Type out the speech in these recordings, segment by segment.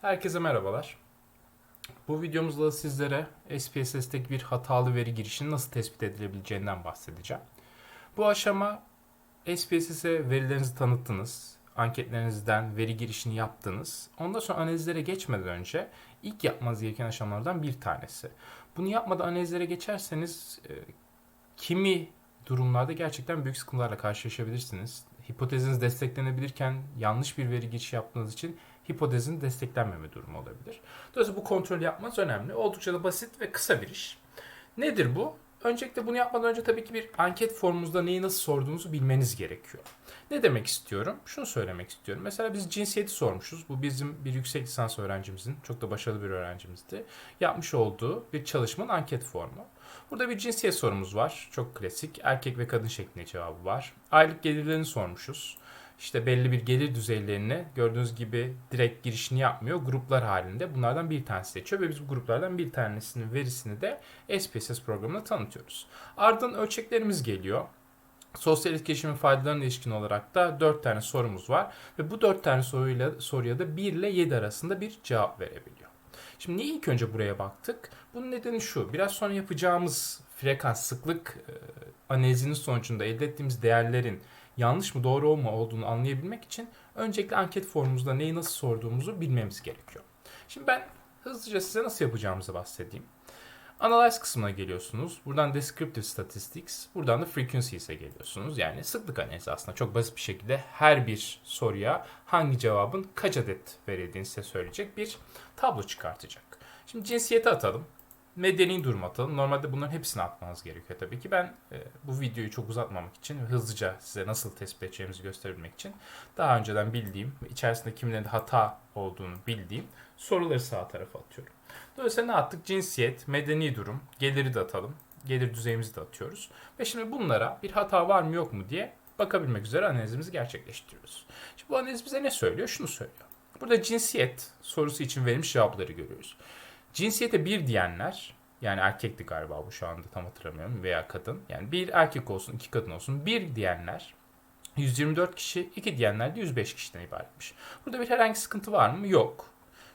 Herkese merhabalar. Bu videomuzda sizlere SPSS'teki bir hatalı veri girişinin nasıl tespit edilebileceğinden bahsedeceğim. Bu aşama SPSS'e verilerinizi tanıttınız, anketlerinizden veri girişini yaptınız. Ondan sonra analizlere geçmeden önce ilk yapmanız gereken aşamalardan bir tanesi. Bunu yapmadan analizlere geçerseniz e, kimi durumlarda gerçekten büyük sıkıntılarla karşılaşabilirsiniz. Hipoteziniz desteklenebilirken yanlış bir veri girişi yaptığınız için hipotezin desteklenmeme durumu olabilir. Dolayısıyla bu kontrolü yapmanız önemli. Oldukça da basit ve kısa bir iş. Nedir bu? Öncelikle bunu yapmadan önce tabii ki bir anket formunuzda neyi nasıl sorduğunuzu bilmeniz gerekiyor. Ne demek istiyorum? Şunu söylemek istiyorum. Mesela biz cinsiyeti sormuşuz. Bu bizim bir yüksek lisans öğrencimizin, çok da başarılı bir öğrencimizdi. Yapmış olduğu bir çalışmanın anket formu. Burada bir cinsiyet sorumuz var. Çok klasik. Erkek ve kadın şeklinde cevabı var. Aylık gelirlerini sormuşuz. İşte belli bir gelir düzeylerini gördüğünüz gibi direkt girişini yapmıyor. Gruplar halinde bunlardan bir tanesi seçiyor ve biz bu gruplardan bir tanesinin verisini de SPSS programına tanıtıyoruz. Ardından ölçeklerimiz geliyor. Sosyal etkileşimin faydalarına ilişkin olarak da 4 tane sorumuz var ve bu 4 tane soruyla soruya da 1 ile 7 arasında bir cevap verebiliyor. Şimdi niye ilk önce buraya baktık? Bunun nedeni şu. Biraz sonra yapacağımız frekans sıklık e, analizinin sonucunda elde ettiğimiz değerlerin yanlış mı doğru mu olduğunu anlayabilmek için öncelikle anket forumumuzda neyi nasıl sorduğumuzu bilmemiz gerekiyor. Şimdi ben hızlıca size nasıl yapacağımızı bahsedeyim. Analyze kısmına geliyorsunuz. Buradan Descriptive Statistics, buradan da Frequencies'e geliyorsunuz. Yani sıklık analizi aslında çok basit bir şekilde her bir soruya hangi cevabın kaç adet verildiğini size söyleyecek bir tablo çıkartacak. Şimdi cinsiyeti atalım. Medeni durum atalım. Normalde bunların hepsini atmanız gerekiyor tabii ki. Ben e, bu videoyu çok uzatmamak için hızlıca size nasıl tespit edeceğimizi gösterebilmek için daha önceden bildiğim, içerisinde kimlerin hata olduğunu bildiğim soruları sağ tarafa atıyorum. Dolayısıyla ne attık? Cinsiyet, medeni durum, geliri de atalım. Gelir düzeyimizi de atıyoruz. Ve şimdi bunlara bir hata var mı yok mu diye bakabilmek üzere analizimizi gerçekleştiriyoruz. Şimdi bu analiz bize ne söylüyor? Şunu söylüyor. Burada cinsiyet sorusu için verilmiş cevapları görüyoruz. Cinsiyete bir diyenler yani erkekti galiba bu şu anda tam hatırlamıyorum veya kadın. Yani bir erkek olsun iki kadın olsun bir diyenler 124 kişi, iki diyenler de 105 kişiden ibaretmiş. Burada bir herhangi sıkıntı var mı? Yok.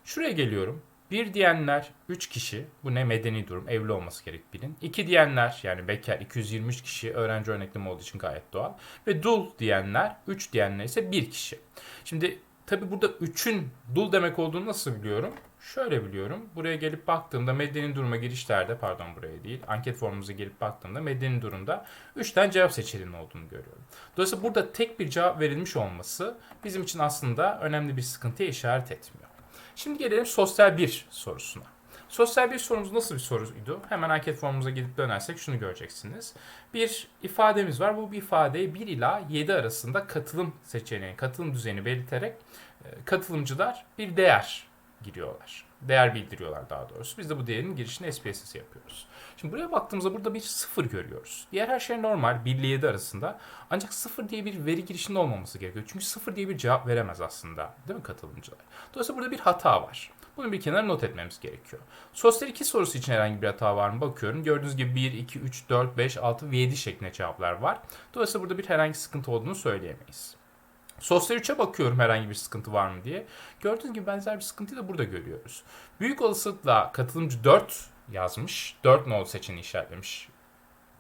Şuraya geliyorum. Bir diyenler 3 kişi. Bu ne? Medeni durum. Evli olması gerek bilin. İki diyenler yani bekar 223 kişi. Öğrenci örnekleme olduğu için gayet doğal. Ve dul diyenler 3 diyenler ise 1 kişi. Şimdi tabi burada 3'ün dul demek olduğunu nasıl biliyorum? Şöyle biliyorum. Buraya gelip baktığımda medeni duruma girişlerde pardon buraya değil anket formumuza gelip baktığımda medeni durumda 3 tane cevap seçeneğinin olduğunu görüyorum. Dolayısıyla burada tek bir cevap verilmiş olması bizim için aslında önemli bir sıkıntıya işaret etmiyor. Şimdi gelelim sosyal bir sorusuna. Sosyal bir sorumuz nasıl bir soruydu? Hemen anket formumuza gidip dönersek şunu göreceksiniz. Bir ifademiz var. Bu bir ifadeyi 1 ila 7 arasında katılım seçeneği, katılım düzeyini belirterek e, katılımcılar bir değer giriyorlar. Değer bildiriyorlar daha doğrusu. Biz de bu değerin girişini SPSS yapıyoruz. Şimdi buraya baktığımızda burada bir sıfır görüyoruz. Diğer her şey normal 1 ile 7 arasında. Ancak sıfır diye bir veri girişinde olmaması gerekiyor. Çünkü sıfır diye bir cevap veremez aslında. Değil mi katılımcılar? Dolayısıyla burada bir hata var. Bunu bir kenara not etmemiz gerekiyor. Sosyal 2 sorusu için herhangi bir hata var mı bakıyorum. Gördüğünüz gibi 1, 2, 3, 4, 5, 6 ve 7 şeklinde cevaplar var. Dolayısıyla burada bir herhangi sıkıntı olduğunu söyleyemeyiz. Sosyal 3'e bakıyorum herhangi bir sıkıntı var mı diye. Gördüğünüz gibi benzer bir sıkıntıyı da burada görüyoruz. Büyük olasılıkla katılımcı 4 yazmış. 4 nolu seçeneği işaretlemiş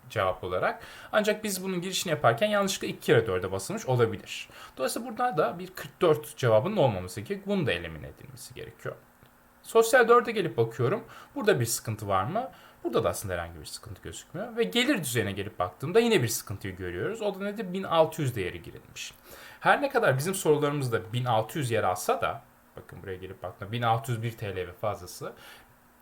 cevap olarak. Ancak biz bunun girişini yaparken yanlışlıkla 2 kere 4'e basılmış olabilir. Dolayısıyla burada da bir 44 cevabının olmaması gerekiyor. Bunun da elimine edilmesi gerekiyor. Sosyal 4'e gelip bakıyorum. Burada bir sıkıntı var mı? Burada da aslında herhangi bir sıkıntı gözükmüyor. Ve gelir düzeyine gelip baktığımda yine bir sıkıntıyı görüyoruz. O da nedir? 1600 değeri girilmiş. Her ne kadar bizim sorularımızda 1600 yer alsa da bakın buraya gelip baktığımda 1601 TL ve fazlası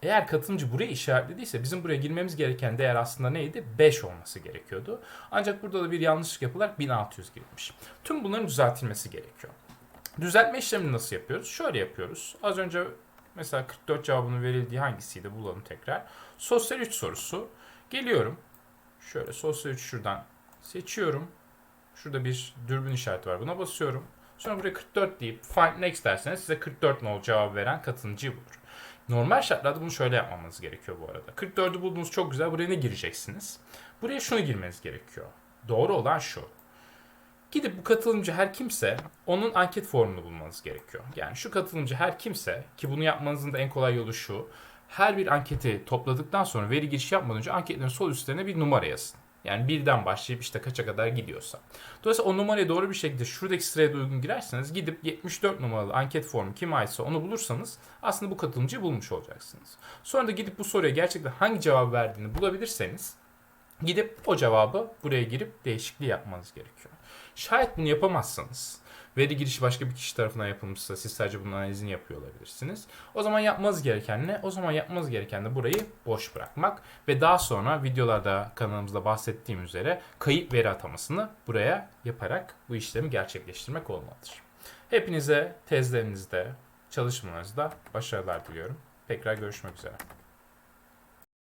eğer katılımcı buraya işaretlediyse bizim buraya girmemiz gereken değer aslında neydi? 5 olması gerekiyordu. Ancak burada da bir yanlışlık yapılarak 1600 girilmiş. Tüm bunların düzeltilmesi gerekiyor. Düzeltme işlemini nasıl yapıyoruz? Şöyle yapıyoruz. Az önce mesela 44 cevabının verildiği hangisiydi bulalım tekrar. Sosyal 3 sorusu. Geliyorum. Şöyle sosyal 3 şuradan seçiyorum. Şurada bir dürbün işareti var. Buna basıyorum. Sonra buraya 44 deyip find next derseniz size 44 nol cevap veren katılımcıyı bulur. Normal şartlarda bunu şöyle yapmamanız gerekiyor bu arada. 44'ü buldunuz çok güzel. Buraya ne gireceksiniz? Buraya şunu girmeniz gerekiyor. Doğru olan şu. Gidip bu katılımcı her kimse onun anket formunu bulmanız gerekiyor. Yani şu katılımcı her kimse ki bunu yapmanızın da en kolay yolu şu. Her bir anketi topladıktan sonra veri girişi yapmadan önce anketlerin sol üstlerine bir numara yazın. Yani birden başlayıp işte kaça kadar gidiyorsa. Dolayısıyla o numaraya doğru bir şekilde şuradaki sıraya da uygun girerseniz gidip 74 numaralı anket formu kime aitse onu bulursanız aslında bu katılımcıyı bulmuş olacaksınız. Sonra da gidip bu soruya gerçekten hangi cevabı verdiğini bulabilirseniz gidip o cevabı buraya girip değişikliği yapmanız gerekiyor. Şayet bunu yapamazsanız veri girişi başka bir kişi tarafından yapılmışsa siz sadece bunun analizini yapıyor olabilirsiniz. O zaman yapmanız gereken ne? O zaman yapmanız gereken de burayı boş bırakmak ve daha sonra videolarda kanalımızda bahsettiğim üzere kayıp veri atamasını buraya yaparak bu işlemi gerçekleştirmek olmalıdır. Hepinize tezlerinizde, çalışmalarınızda başarılar diliyorum. Tekrar görüşmek üzere.